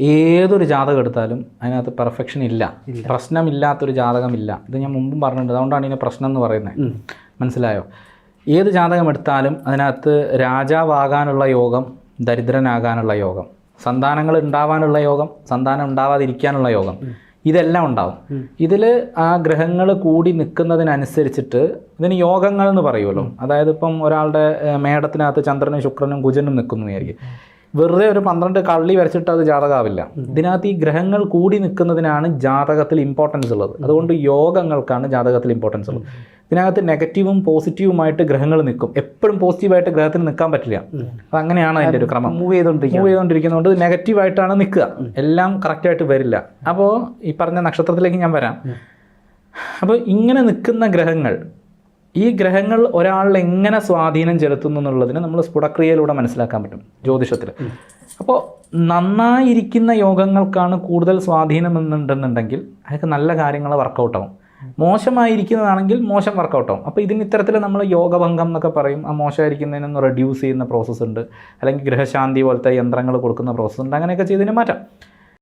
ഏതൊരു ജാതകം എടുത്താലും അതിനകത്ത് പെർഫെക്ഷൻ ഇല്ല. പ്രശ്നമില്ലാത്തൊരു ജാതകമില്ല. ഇത് ഞാൻ മുമ്പും പറഞ്ഞിട്ടുണ്ട്. അതുകൊണ്ടാണ് ഇതിനെ പ്രശ്നം എന്ന് പറയുന്നത്. മനസ്സിലായോ? ഏത് ജാതകം എടുത്താലും അതിനകത്ത് രാജാവാകാനുള്ള യോഗം ദരിദ്രനാകാനുള്ള യോഗം സന്താനങ്ങൾ ഉണ്ടാവാനുള്ള യോഗം സന്താനം ഉണ്ടാവാതിരിക്കാനുള്ള യോഗം ഇതെല്ലാം ഉണ്ടാവും. ഇതിൽ ആ ഗ്രഹങ്ങൾ കൂടി നിൽക്കുന്നതിനനുസരിച്ചിട്ട് ഇതിന് യോഗങ്ങൾ എന്ന് പറയുമല്ലോ. അതായത് ഇപ്പം ഒരാളുടെ മേടത്തിനകത്ത് ചന്ദ്രനും ശുക്രനും കുജനും നിൽക്കുന്നു വിചാരിക്കും വെറുതെ ഒരു പന്ത്രണ്ട് കള്ളി വരച്ചിട്ട് അത് ജാതകമാവില്ല ഇതിനകത്ത് ഈ ഗ്രഹങ്ങൾ കൂടി നിൽക്കുന്നതിനാണ് ജാതകത്തിൽ ഇമ്പോർട്ടൻസ് ഉള്ളത്. അതുകൊണ്ട് യോഗങ്ങൾക്കാണ് ജാതകത്തിൽ ഇമ്പോർട്ടൻസ് ഉള്ളത്. ഇതിനകത്ത് നെഗറ്റീവും പോസിറ്റീവുമായിട്ട് ഗ്രഹങ്ങൾ നിൽക്കും. എപ്പോഴും പോസിറ്റീവായിട്ട് ഗ്രഹത്തിന് നിൽക്കാൻ പറ്റില്ല. അത് അങ്ങനെയാണ് അതിന്റെ ഒരു ക്രമം. മൂവ് ചെയ്തുകൊണ്ടിരിക്കുക മൂവ് ചെയ്തുകൊണ്ടിരിക്കുന്നതുകൊണ്ട് നെഗറ്റീവായിട്ടാണ് നിൽക്കുക. എല്ലാം കറക്റ്റായിട്ട് വരില്ല. അപ്പോൾ ഈ പറഞ്ഞ നക്ഷത്രത്തിലേക്ക് ഞാൻ വരാം. അപ്പോൾ ഇങ്ങനെ നിൽക്കുന്ന ഗ്രഹങ്ങൾ ഈ ഗ്രഹങ്ങൾ ഒരാളിൽ എങ്ങനെ സ്വാധീനം ചെലുത്തുന്നു എന്നുള്ളതിന് നമ്മൾ സ്ഫുടക്രിയയിലൂടെ മനസ്സിലാക്കാൻ പറ്റും ജ്യോതിഷത്തിൽ. അപ്പോൾ നന്നായിരിക്കുന്ന യോഗങ്ങൾക്കാണ് കൂടുതൽ സ്വാധീനം എന്നുണ്ടെന്നുണ്ടെങ്കിൽ അതൊക്കെ നല്ല കാര്യങ്ങൾ വർക്കൗട്ടാവും. മോശമായിരിക്കുന്നതാണെങ്കിൽ മോശം വർക്കൗട്ടാവും. അപ്പോൾ ഇതിന് ഇത്തരത്തിൽ നമ്മൾ യോഗഭംഗം എന്നൊക്കെ പറയും. ആ മോശമായിരിക്കുന്നതിനൊന്ന് റെഡ്യൂസ് ചെയ്യുന്ന പ്രോസസ്സ് ഉണ്ട്. അല്ലെങ്കിൽ ഗ്രഹശാന്തി പോലത്തെ യന്ത്രങ്ങൾ കൊടുക്കുന്ന പ്രോസസ്സ് ഉണ്ട്. അങ്ങനെയൊക്കെ ചെയ്തതിന് മാറ്റാം.